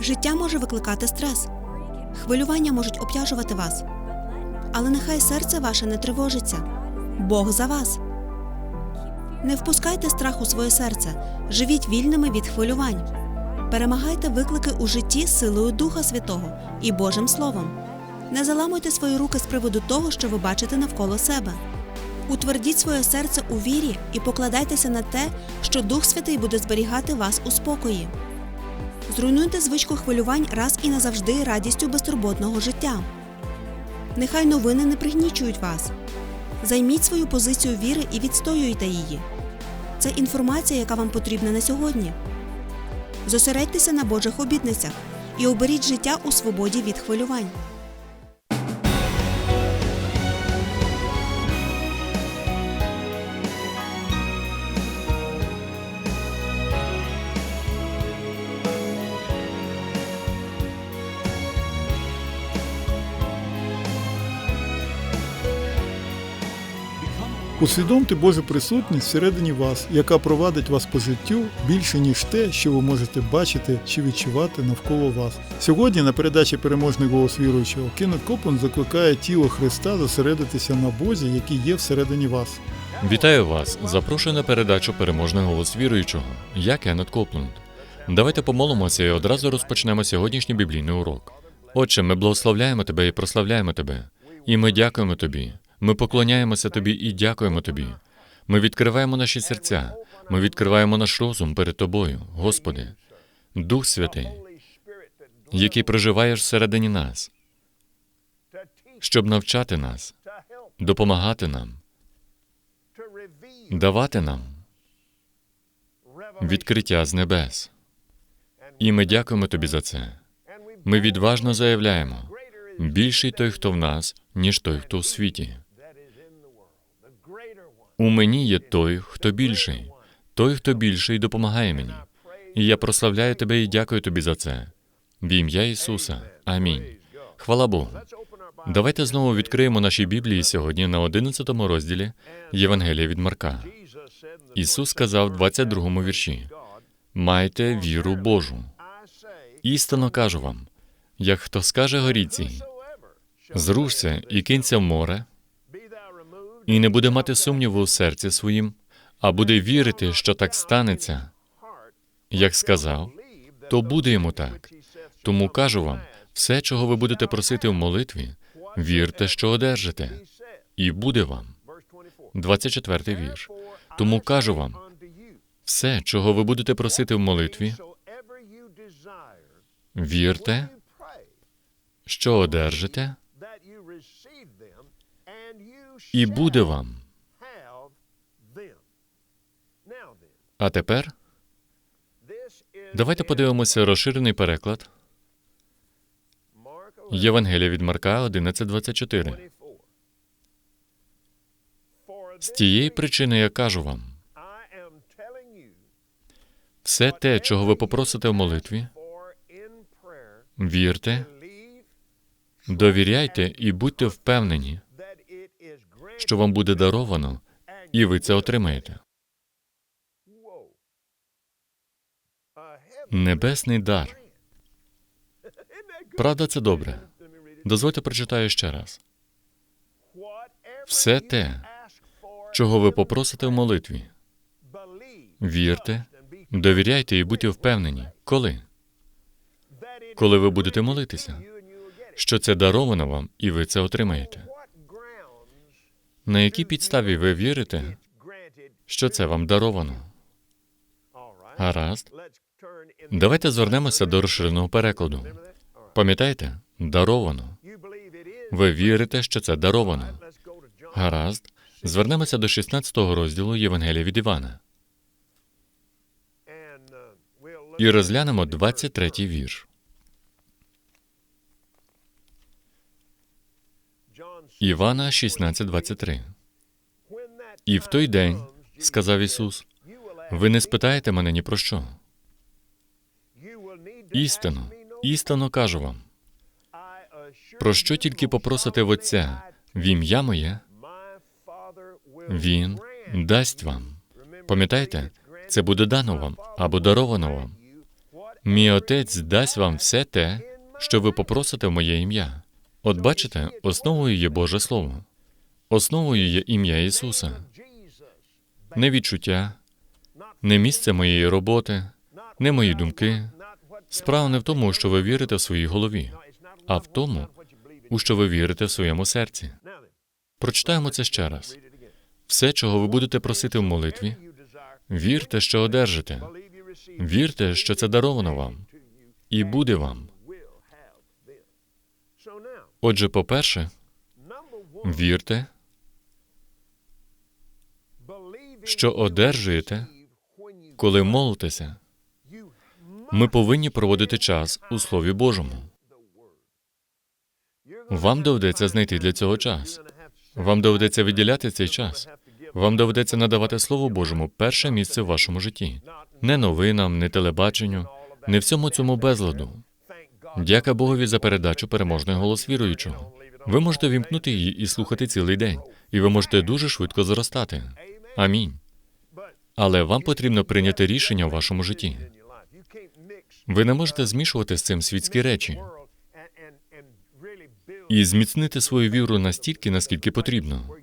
Життя може викликати стрес. Хвилювання можуть обтяжувати вас. Але нехай серце ваше не тривожиться. Бог за вас. Не впускайте страх у своє серце. Живіть вільними від хвилювань. Перемагайте виклики у житті силою Духа Святого і Божим Словом. Не заламуйте свої руки з приводу того, що ви бачите навколо себе. Утвердіть своє серце у вірі і покладайтеся на те, що Дух Святий буде зберігати вас у спокої. Зруйнуйте звичку хвилювань раз і назавжди радістю безтурботного життя. Нехай новини не пригнічують вас. Займіть свою позицію віри і відстоюйте її. Це інформація, яка вам потрібна на сьогодні. Зосередьтеся на Божих обітницях і оберіть життя у свободі від хвилювань. Усвідомте Божу присутність всередині вас, яка провадить вас по життю більше, ніж те, що ви можете бачити чи відчувати навколо вас. Сьогодні на передачі переможний голос віруючого Кеннет Копланд закликає тіло Христа зосередитися на Бозі, який є всередині вас. Вітаю вас! Запрошую на передачу Переможний голос віруючого. Я Кеннет Копланд. Давайте помолимося і одразу розпочнемо сьогоднішній біблійний урок. Отче, ми благословляємо тебе і прославляємо тебе. І ми дякуємо тобі. Ми поклоняємося тобі і дякуємо тобі. Ми відкриваємо наші серця, ми відкриваємо наш розум перед тобою, Господи, Дух Святий, який проживаєш всередині нас, щоб навчати нас, допомагати нам, давати нам відкриття з небес. І ми дякуємо тобі за це. Ми відважно заявляємо: більший той, хто в нас, ніж той, хто у світі. У мені є той, хто більший, той, хто більший, допомагає мені. І я прославляю тебе і дякую тобі за це. В ім'я Ісуса. Амінь. Хвала Богу. Давайте знову відкриємо наші Біблії сьогодні на 11 розділі Євангелія від Марка. Ісус сказав в 22 вірші: Майте віру Божу. Істинно кажу вам, як хто скаже горіці, зрушся і кинься в море, і не буде мати сумніву у серці своїм, а буде вірити, що так станеться, як сказав, то буде йому так. Тому кажу вам, все, чого ви будете просити в молитві, вірте, що одержите, і буде вам. 24 вірш. Тому кажу вам, все, чого ви будете просити в молитві, вірте, що одержите, і буде вам. А тепер давайте подивимося розширений переклад Євангелія від Марка 11.24. З тієї причини я кажу вам, все те, чого ви попросите в молитві, вірте, довіряйте і будьте впевнені, що вам буде даровано, і ви це отримаєте. Небесний дар. Правда, це добре. Дозвольте прочитаю ще раз. Все те, чого ви попросите в молитві, вірте, довіряйте і будьте впевнені, коли? Коли ви будете молитися, що це даровано вам, і ви це отримаєте. На якій підставі ви вірите, що це вам даровано? Гаразд. Давайте звернемося до розширеного перекладу. Пам'ятаєте? Даровано. Ви вірите, що це даровано. Гаразд. Звернемося до 16 розділу Євангелія від Івана і розглянемо 23 вірш. Івана 16.23. І в той день, сказав Ісус, ви не спитаєте мене ні про що. Істинно, істинно кажу вам, про що тільки попросите в Отця в ім'я моє, Він дасть вам. Пам'ятаєте, це буде дано вам або даровано вам. Мій отець дасть вам все те, що ви попросите в моє ім'я. От бачите, основою є Боже Слово. Основою є ім'я Ісуса. Не відчуття, не місце моєї роботи, не мої думки. Справа не в тому, що ви вірите в своїй голові, а в тому, у що ви вірите в своєму серці. Прочитаємо це ще раз. Все, чого ви будете просити в молитві, вірте, що одержите. Вірте, що це даровано вам, і буде вам. Отже, по-перше, вірте, що одержуєте, коли молитеся. Ми повинні проводити час у Слові Божому. Вам доведеться знайти для цього час. Вам доведеться виділяти цей час. Вам доведеться надавати Слову Божому перше місце в вашому житті. Не новинам, не телебаченню, не всьому цьому безладу. Дяка Богові за передачу переможний голос віруючого. Ви можете вімкнути її і слухати цілий день, і ви можете дуже швидко зростати. Амінь. Але вам потрібно прийняти рішення в вашому житті. Ви не можете змішувати з цим світські речі і зміцнити свою віру настільки, наскільки потрібно.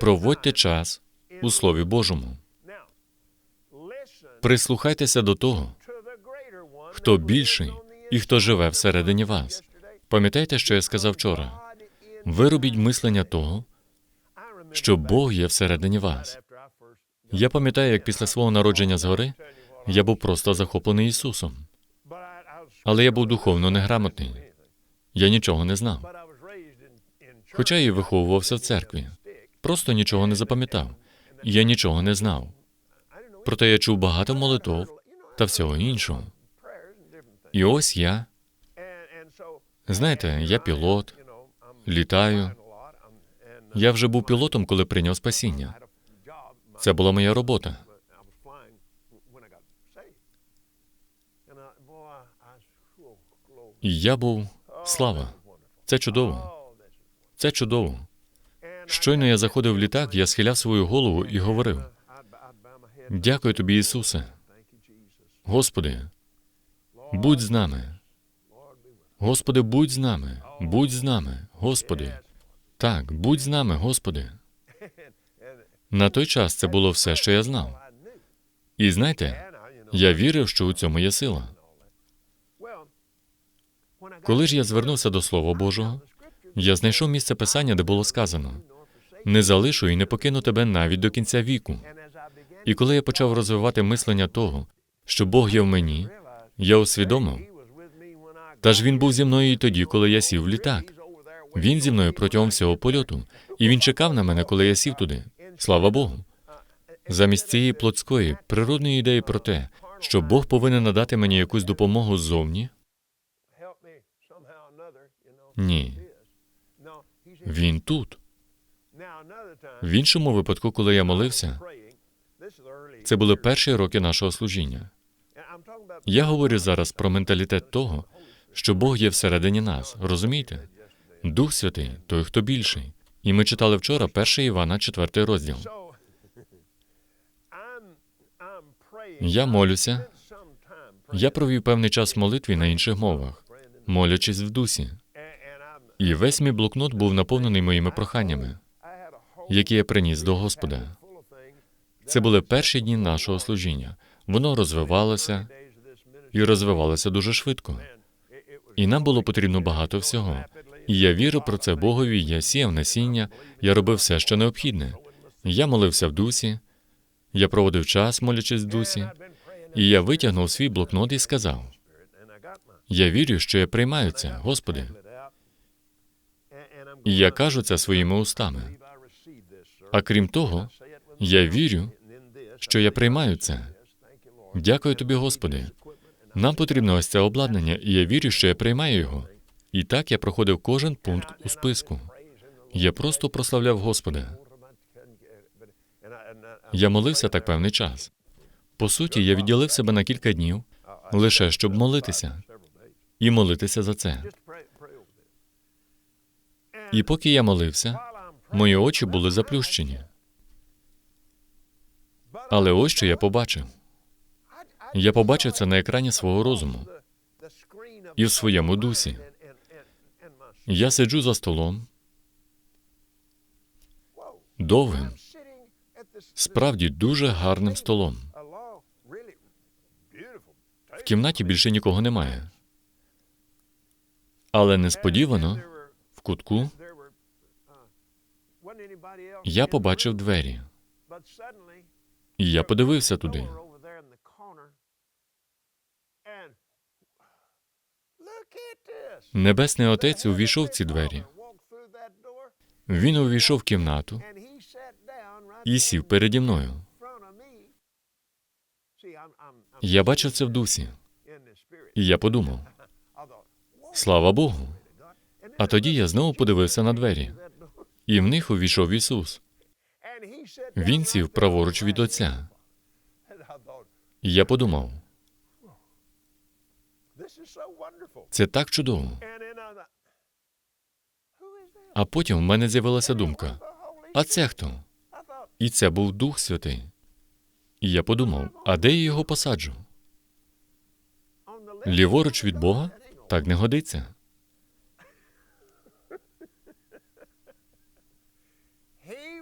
Проводьте час у Слові Божому. Прислухайтеся до того, хто більший і хто живе всередині вас. Пам'ятаєте, що я сказав вчора? Виробіть мислення того, що Бог є всередині вас. Я пам'ятаю, як після свого народження згори я був просто захоплений Ісусом, але я був духовно неграмотний. Я нічого не знав. Хоча і виховувався в церкві, просто нічого не запам'ятав. Я нічого не знав. Проте я чув багато молитов та всього іншого. І ось я, Знаєте, я пілот, літаю. я вже був пілотом, коли прийняв спасіння. Це була моя робота. І я був слава. Це чудово. Це чудово. Щойно я заходив в літак, я схиляв свою голову і говорив: Дякую тобі, Ісусе. Господи, будь з нами. Господи, будь з нами, будь з нами, Господи. Так, будь з нами, Господи. На той час це було все, що я знав. І знаєте, я вірив, що у цьому є сила. Коли ж я звернувся до Слова Божого, я знайшов місце писання, де було сказано: не залишу і не покину тебе навіть до кінця віку. І коли я почав розвивати мислення того, що Бог є в мені, я усвідомив, та ж він був зі мною і тоді, коли я сів в літак. Він зі мною протягом всього польоту, і він чекав на мене, коли я сів туди. Слава Богу. Замість цієї плотської, природної ідеї про те, що Бог повинен надати мені якусь допомогу ззовні, ні, він тут. В іншому випадку, коли я молився, це були перші роки нашого служіння. Я говорю зараз про менталітет того, що Бог є всередині нас. Розумієте? Дух Святий, той, хто більший. І ми читали вчора 1 Івана, 4 розділ. Я молюся. Я провів певний час в молитві на інших мовах, молячись в дусі. І весь мій блокнот був наповнений моїми проханнями, які я приніс до Господа. Це були перші дні нашого служіння. Воно розвивалося і розвивалося дуже швидко. І нам було потрібно багато всього. І я вірив про це Богові, я сіяв насіння, я робив все, що необхідне. Я молився в дусі, я проводив час, молячись в дусі, і я витягнув свій блокнот і сказав: Я вірю, що я приймаю це, Господи. І я кажу це своїми устами. А крім того, я вірю, що я приймаю це. Дякую тобі, Господи. Нам потрібно ось це обладнання, і я вірю, що я приймаю його. І так я проходив кожен пункт у списку. Я просто прославляв Господа. Я молився так певний час. По суті, я відділив себе на кілька днів лише щоб молитися і молитися за це. І поки я молився, мої очі були заплющені. Але ось що я побачив. Я побачив це на екрані свого розуму і в своєму дусі. Я сиджу за столом довгим, справді дуже гарним столом. В кімнаті більше нікого немає. Але несподівано в кутку я побачив двері, і я подивився туди. Небесний Отець увійшов в ці двері. Він увійшов в кімнату і сів переді мною. Я бачив це в дусі, і я подумав: слава Богу. А тоді я знову подивився на двері, і в них увійшов Ісус. Він сів праворуч від Отця. І я подумав: це так чудово. А потім в мене з'явилася думка: а це хто? І це був Дух Святий. І я подумав: а де я його посаджу? Ліворуч від Бога? Так не годиться.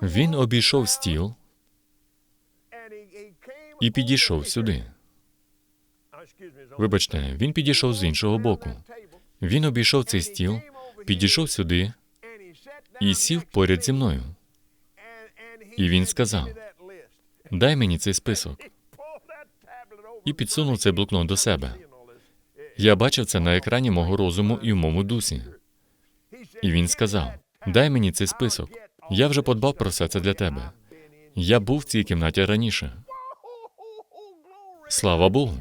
Він обійшов стіл і підійшов сюди. Вибачте, він підійшов з іншого боку. Він обійшов цей стіл, підійшов сюди і сів поряд зі мною. І він сказав: Дай мені цей список. І підсунув цей блокнот до себе. Я бачив це на екрані мого розуму і в моєму дусі. І він сказав: Дай мені цей список. Я вже подбав про все це для тебе. Я був в цій кімнаті раніше. Слава Богу.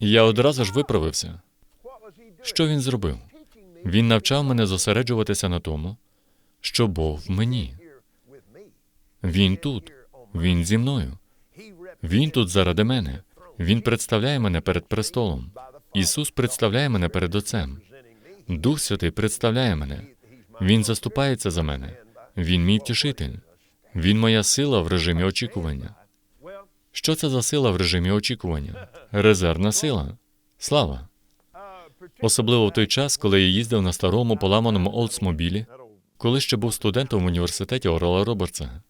Я одразу ж виправився. Що він зробив? Він навчав мене зосереджуватися на тому, що Бог в мені. Він тут, він зі мною. Він тут заради мене. Він представляє мене перед престолом. Ісус представляє мене перед Отцем. Дух Святий представляє мене. Він заступається за мене. Він мій втішитель. Він моя сила в режимі очікування. Що це за сила в режимі очікування? Резервна сила. Слава. Особливо в той час, коли я їздив на старому поламаному Олдсмобілі, коли ще був студентом в університеті Орла Робертса.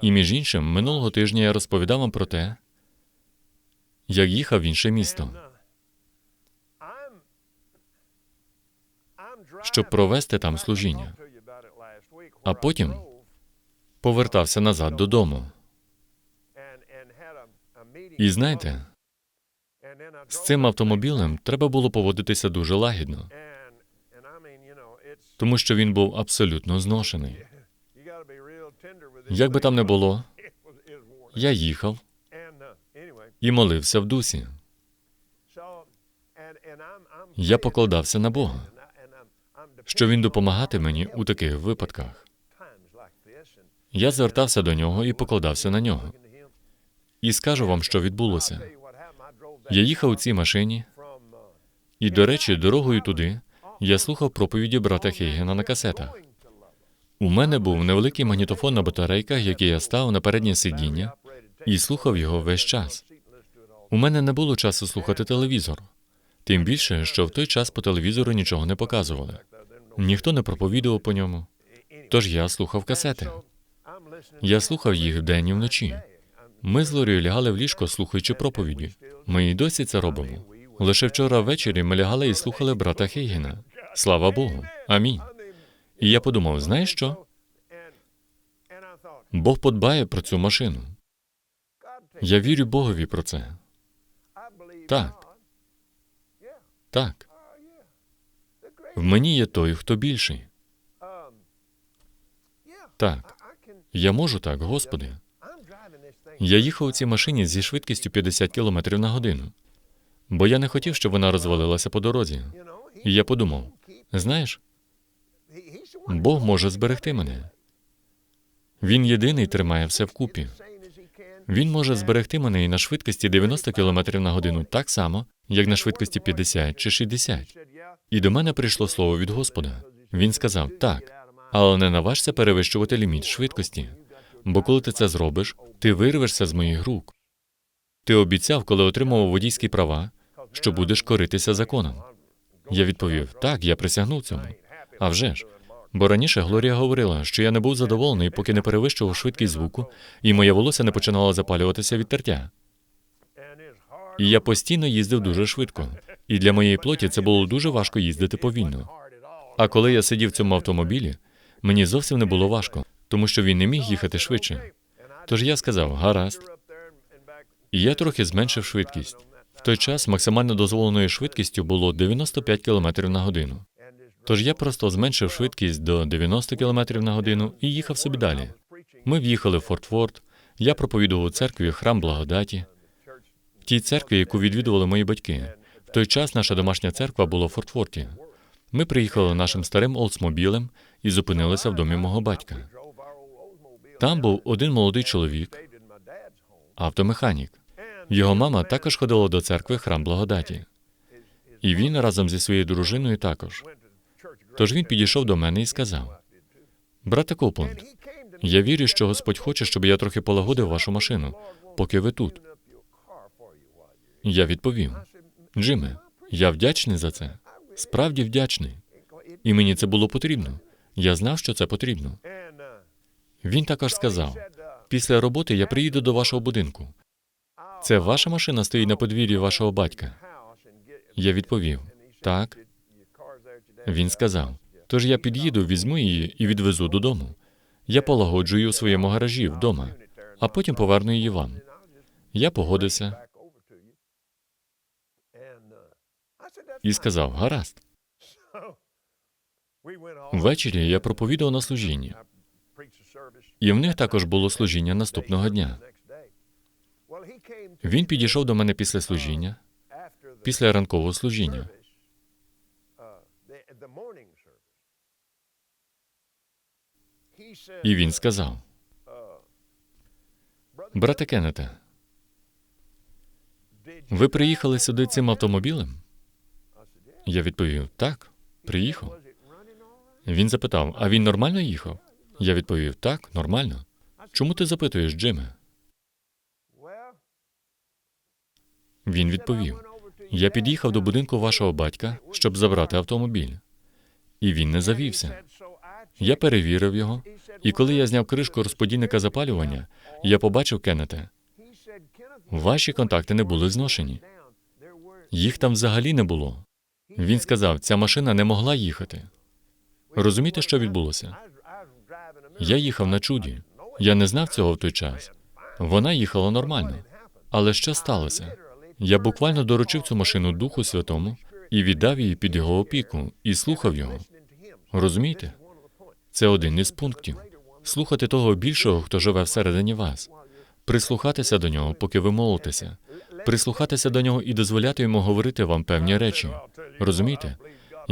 І між іншим, минулого тижня я розповідав вам про те, як їхав в інше місто, щоб провести там служіння. А потім повертався назад додому. І знаєте, з цим автомобілем треба було поводитися дуже лагідно, тому що він був абсолютно зношений. Як би там не було, я їхав і молився в дусі. Я покладався на Бога, що він допомагати мені у таких випадках. Я звертався до нього і покладався на нього. І скажу вам, що відбулося. Я їхав у цій машині, і, до речі, дорогою туди я слухав проповіді брата Хейгена на касетах. У мене був невеликий магнітофон на батарейках, який я став на переднє сидіння, і слухав його весь час. У мене не було часу слухати телевізор. Тим більше, що в той час по телевізору нічого не показували. Ніхто не проповідував по ньому. Тож я слухав касети. Я слухав їх вдень і вночі. Ми з Лорією лягали в ліжко, слухаючи проповіді. Ми і досі це робимо. Лише вчора ввечері ми лягали і слухали брата Хейгена. Слава Богу. Амінь. І я подумав: знаєш що? Бог подбає про цю машину. Я вірю Богові про це. Так. Так. В мені є той, хто більший. Так. Я можу так, Господи. Я їхав у цій машині зі швидкістю 50 км на годину, бо я не хотів, щоб вона розвалилася по дорозі. І я подумав: знаєш, Бог може зберегти мене. Він єдиний тримає все вкупі. Він може зберегти мене і на швидкості 90 км на годину так само, як на швидкості 50 чи 60. І до мене прийшло слово від Господа. Він сказав: так, але не наважся перевищувати ліміт швидкості. бо коли ти це зробиш, ти вирвешся з моїх рук. Ти обіцяв, коли отримав водійські права, що будеш коритися законом. Я відповів: так, я присягнув цьому. А вже ж. Бо раніше Глорія говорила, що я не був задоволений, поки не перевищував швидкість звуку, і моє волосся не починало запалюватися від тертя. І я постійно їздив дуже швидко. І для моєї плоті це було дуже важко їздити повільно. А коли я сидів в цьому автомобілі, мені зовсім не було важко, тому що він не міг їхати швидше. Тож я сказав: гаразд. І я трохи зменшив швидкість. В той час максимально дозволеною швидкістю було 95 км на годину. Тож я просто зменшив швидкість до 90 км на годину і їхав собі далі. Ми в'їхали в Форт-Форд, я проповідував у церкві храм благодаті, в тій церкві, яку відвідували мої батьки. В той час наша домашня церква була в Фортфорті. Ми приїхали нашим старим олдсмобілем і зупинилися в домі мого батька. Там був один молодий чоловік, автомеханік. Його мама також ходила до церкви храм благодаті. І він разом зі своєю дружиною також. Тож він підійшов до мене і сказав: Брате Копланд, я вірю, що Господь хоче, щоб я трохи полагодив вашу машину, поки ви тут. Я відповів: Джиме, я вдячний за це. Справді вдячний. І мені це було потрібно. Я знав, що це потрібно. Він також сказав: після роботи я приїду до вашого будинку. Це ваша машина стоїть на подвір'ї вашого батька. Я відповів: так. Він сказав: тож я під'їду, візьму її і відвезу додому. Я полагоджу її у своєму гаражі вдома, а потім поверну її вам. Я погодився і сказав: гаразд. Ввечері я проповідував на служінні, і в них також було служіння наступного дня. Він підійшов до мене після служіння, після ранкового служіння. І він сказав: Брате Кеннете, ви приїхали сюди цим автомобілем? Я відповів: так, приїхав. Він запитав: а він нормально їхав? Я відповів: так, нормально. Чому ти запитуєш, Джиме? Він відповів: Я під'їхав до будинку вашого батька, щоб забрати автомобіль. І він не завівся. Я перевірив його, і коли я зняв кришку розподільника запалювання, я побачив Кеннете. Ваші контакти не були зношені. Їх там взагалі не було. Він сказав, ця машина не могла їхати. Розумієте, що відбулося? Я їхав на чуді. Я не знав цього в той час. Вона їхала нормально. Але що сталося? Я буквально доручив цю машину Духу Святому і віддав її під його опіку і слухав його. Розумієте? Це один із пунктів. Слухати того більшого, хто живе всередині вас, прислухатися до нього, поки ви молитеся, прислухатися до нього і дозволяти йому говорити вам певні речі. Розумієте?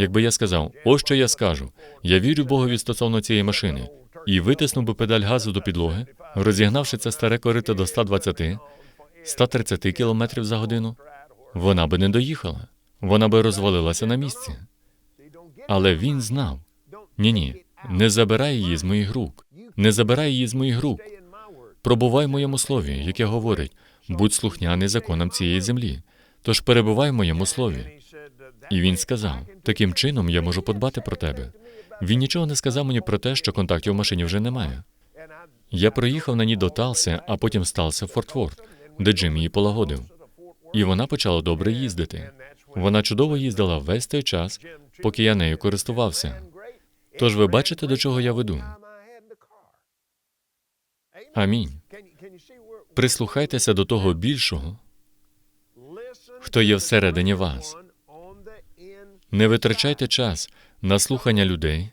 Якби я сказав, ось що я скажу, я вірю Богові стосовно цієї машини, і витиснув би педаль газу до підлоги, розігнавши це старе корито до 120, 130 км за годину, вона би не доїхала, вона би розвалилася на місці. Але він знав. Ні, ні, не забирай її з моїх рук, не забирай її з моїх рук. Пробувай в моєму слові, яке говорить, будь слухняний законам цієї землі. Тож перебувай в моєму слові. І він сказав: таким чином я можу подбати про тебе. Він нічого не сказав мені про те, що контактів в машині вже немає. Я проїхав на ній до Талси, а потім стався в Фортфорд, де Джим її полагодив. І вона почала добре їздити. Вона чудово їздила весь той час, поки я нею користувався. Тож ви бачите, до чого я веду? Амінь. Прислухайтеся до того більшого, хто є всередині вас. Не витрачайте час на слухання людей,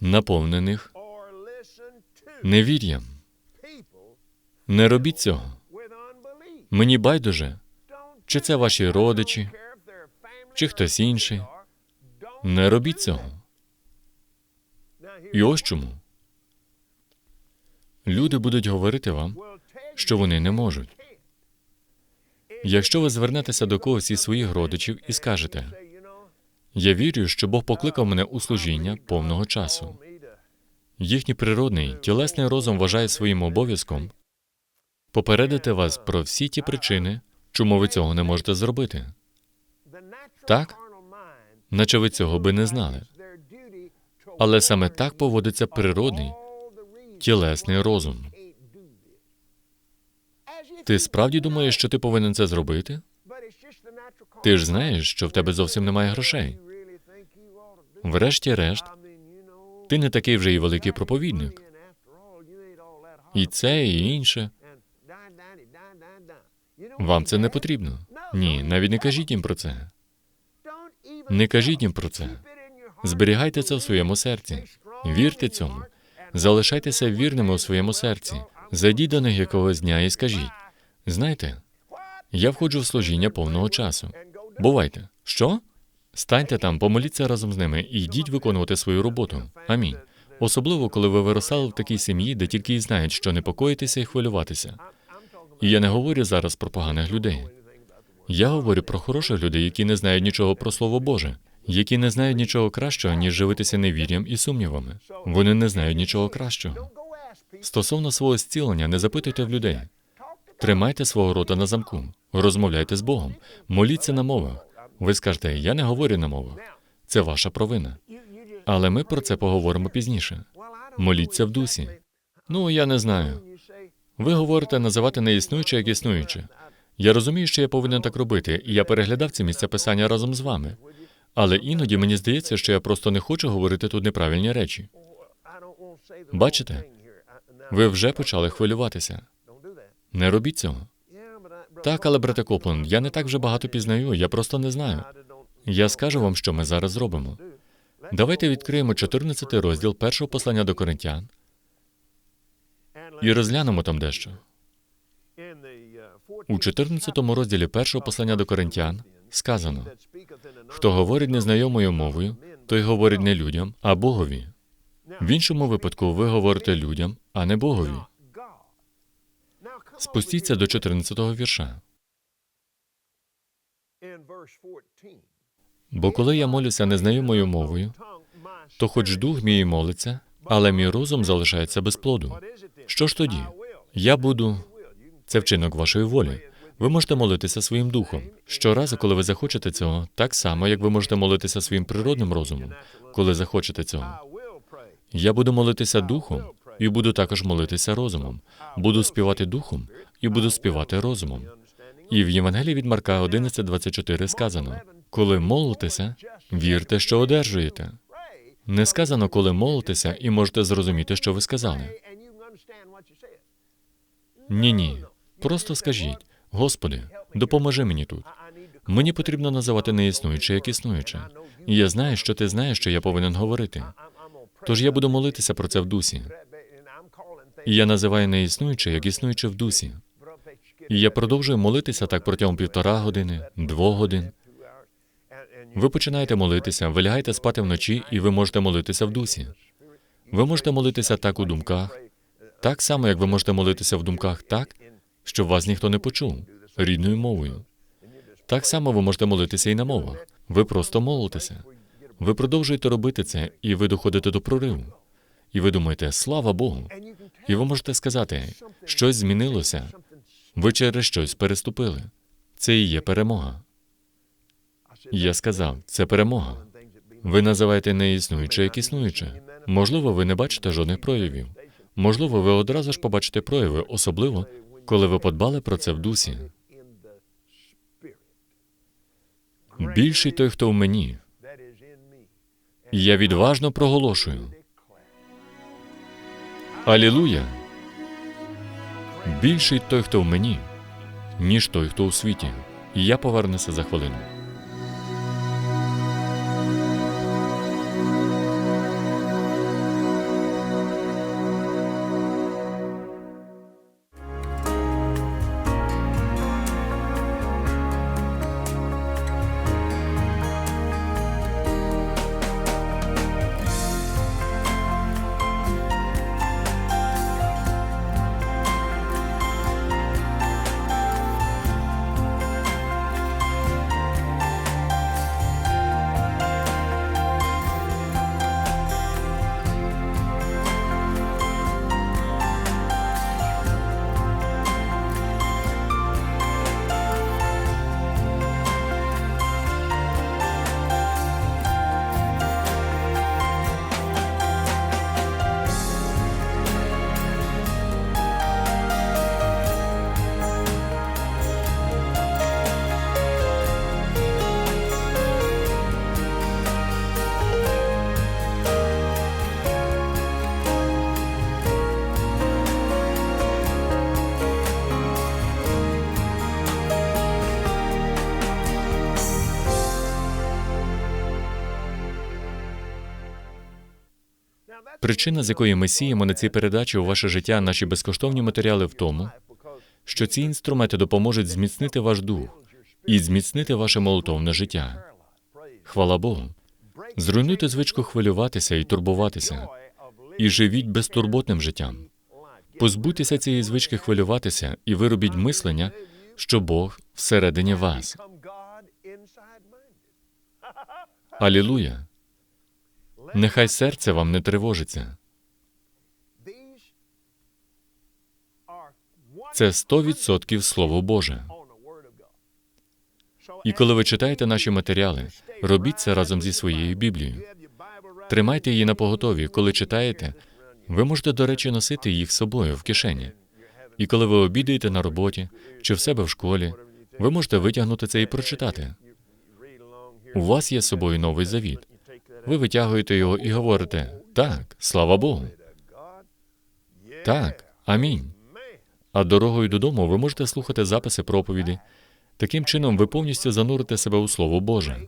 наповнених невір'ям. Не робіть цього. Мені байдуже, чи це ваші родичі, чи хтось інший. Не робіть цього. І ось чому. Люди будуть говорити вам, що вони не можуть. Якщо ви звернетеся до когось із своїх родичів і скажете, я вірю, що Бог покликав мене у служіння повного часу. Їхній природний, тілесний розум вважає своїм обов'язком попередити вас про всі ті причини, чому ви цього не можете зробити, Так? наче ви цього би не знали. Але саме так поводиться природний, тілесний розум. Ти справді думаєш, що ти повинен це зробити? Ти ж знаєш, що в тебе зовсім немає грошей. Врешті-решт, ти не такий вже і великий проповідник. І це, і інше. Вам це не потрібно. Ні, навіть не кажіть їм про це. Не кажіть їм про це. Зберігайте це в своєму серці. Вірте цьому. Залишайтеся вірними у своєму серці. Зайдіть до них якогось дня і скажіть: знаєте, я входжу в служіння повного часу. Бувайте. Що? Станьте там, помоліться разом з ними і йдіть виконувати свою роботу. Амінь. Особливо, коли ви виростали в такій сім'ї, де тільки й знають, що непокоїтися і хвилюватися. І я не говорю зараз про поганих людей. Я говорю про хороших людей, які не знають нічого про Слово Боже, які не знають нічого кращого, ніж живитися невір'ям і сумнівами. Вони не знають нічого кращого. Стосовно свого зцілення, не запитуйте в людей. Тримайте свого рота на замку, розмовляйте з Богом, моліться на мовах. Ви скажете, я не говорю на мовах. Це ваша провина. Але ми про це поговоримо пізніше. Моліться в дусі. Ну, я не знаю. Ви говорите називати неіснуюче як існуюче. Я розумію, що я повинен так робити, і я переглядав ці місця писання разом з вами. Але іноді мені здається, що я просто не хочу говорити тут неправильні речі. Бачите? Ви вже почали хвилюватися. Не робіть цього. Так, але брате Коплен, я не так вже багато пізнаю, я просто не знаю. Я скажу вам, що ми зараз зробимо. Давайте відкриємо 14 розділ першого послання до коринтян і розглянемо там дещо. У 14 розділі першого послання до коринтян сказано: хто говорить незнайомою мовою, той говорить не людям, а Богові. В іншому випадку ви говорите людям, а не Богові. Спустіться до 14 вірша. Бо коли я молюся незнайомою мовою, то хоч дух мій молиться, але мій розум залишається без плоду. Що ж тоді? Я буду. Це вчинок вашої волі. Ви можете молитися своїм духом. Щоразу, коли ви захочете цього, так само, як ви можете молитися своїм природним розумом, коли захочете цього. Я буду молитися духом і буду також молитися розумом. Буду співати духом і буду співати розумом. І в Євангелії від Марка 11.24 сказано: коли молитеся, вірте, що одержуєте. Не сказано, коли молитеся, і можете зрозуміти, що ви сказали. Ні, ні. Просто скажіть, Господи, допоможи мені тут. Мені потрібно називати неіснуюче як існуюче. І я знаю, що ти знаєш, що я повинен говорити. Тож я буду молитися про це в дусі. І я називаю неіснуюче як існуюче в дусі. І я продовжую молитися так протягом півтора години, двох годин. Ви починаєте молитися, ви лягаєте спати вночі, і ви можете молитися в дусі. Ви можете молитися так у думках, так само, як ви можете молитися в думках так, щоб вас ніхто не почув рідною мовою. Так само ви можете молитися і на мовах. Ви просто молитеся. Ви продовжуєте робити це, і ви доходите до прориву. І ви думаєте, слава Богу. І ви можете сказати, щось змінилося. Ви через щось переступили. Це і є перемога. Я сказав, це перемога. Ви називаєте неіснуюче як існуюче. Можливо, ви не бачите жодних проявів. Можливо, ви одразу ж побачите прояви, особливо, коли ви подбали про це в дусі. Більший той, хто в мені. Я відважно проголошую. Алілуя! Більший той, хто в мені, ніж той, хто у світі. І я повернуся за хвилину. Причина, з якої ми сіємо на цій передачі у ваше життя наші безкоштовні матеріали в тому, що ці інструменти допоможуть зміцнити ваш дух і зміцнити ваше молитовне життя. Хвала Богу. Зруйнуйте звичку хвилюватися і турбуватися, і живіть безтурботним життям. Позбудьтеся цієї звички хвилюватися і виробіть мислення, що Бог всередині вас. Алілуя! Нехай серце вам не тривожиться. Це 100% Слово Боже. І коли ви читаєте наші матеріали, робіть це разом зі своєю Біблією. Тримайте її на поготові. Коли читаєте, ви можете, до речі, носити їх з собою в кишені. І коли ви обідаєте на роботі чи в себе в школі, ви можете витягнути це і прочитати. У вас є з собою новий завіт. Ви витягуєте його і говорите: так, слава Богу. Так, амінь. А дорогою додому ви можете слухати записи проповіді. Таким чином, ви повністю занурите себе у Слово Боже.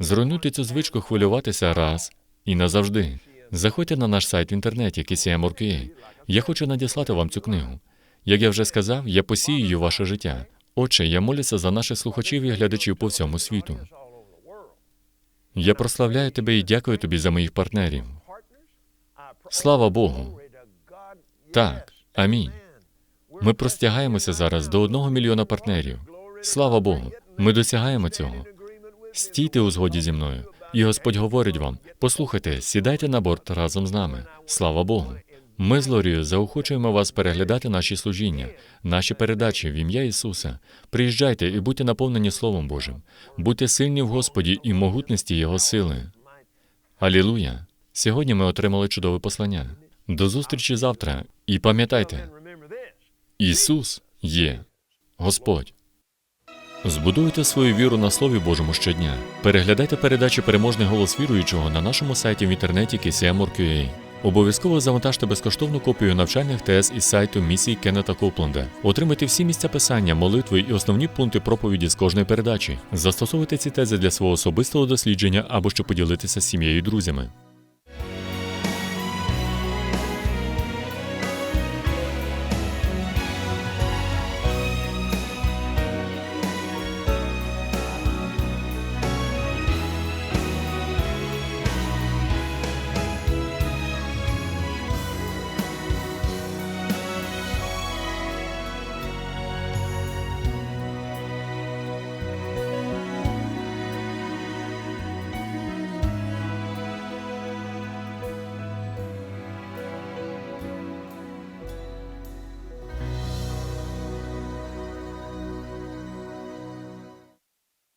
Зруйнуйте цю звичку хвилюватися раз і назавжди. Заходьте на наш сайт в інтернеті KCM.org.ua. Я хочу надіслати вам цю книгу. Як я вже сказав, я посіюю ваше життя. Отче, я молюся за наших слухачів і глядачів по всьому світу. Я прославляю тебе і дякую тобі за моїх партнерів. Слава Богу. Так, амінь. Ми простягаємося зараз до одного мільйона партнерів. Слава Богу, ми досягаємо цього. Стійте у згоді зі мною, і Господь говорить вам: послухайте, сідайте на борт разом з нами. Слава Богу. Ми з Лорією заохочуємо вас переглядати наші служіння, наші передачі в ім'я Ісуса. Приїжджайте і будьте наповнені Словом Божим. Будьте сильні в Господі і могутності Його сили. Алілуя! Сьогодні ми отримали чудове послання. До зустрічі завтра. І пам'ятайте, Ісус є Господь. Збудуйте свою віру на Слові Божому щодня. Переглядайте передачі Переможний голос віруючого на нашому сайті в інтернеті KCM.org.ua. Обов'язково завантажте безкоштовну копію навчальних тез із сайту місії Кеннета Копленда. Отримайте всі місця писання, молитви і основні пункти проповіді з кожної передачі. Застосовуйте ці тези для свого особистого дослідження або щоб поділитися з сім'єю і друзями.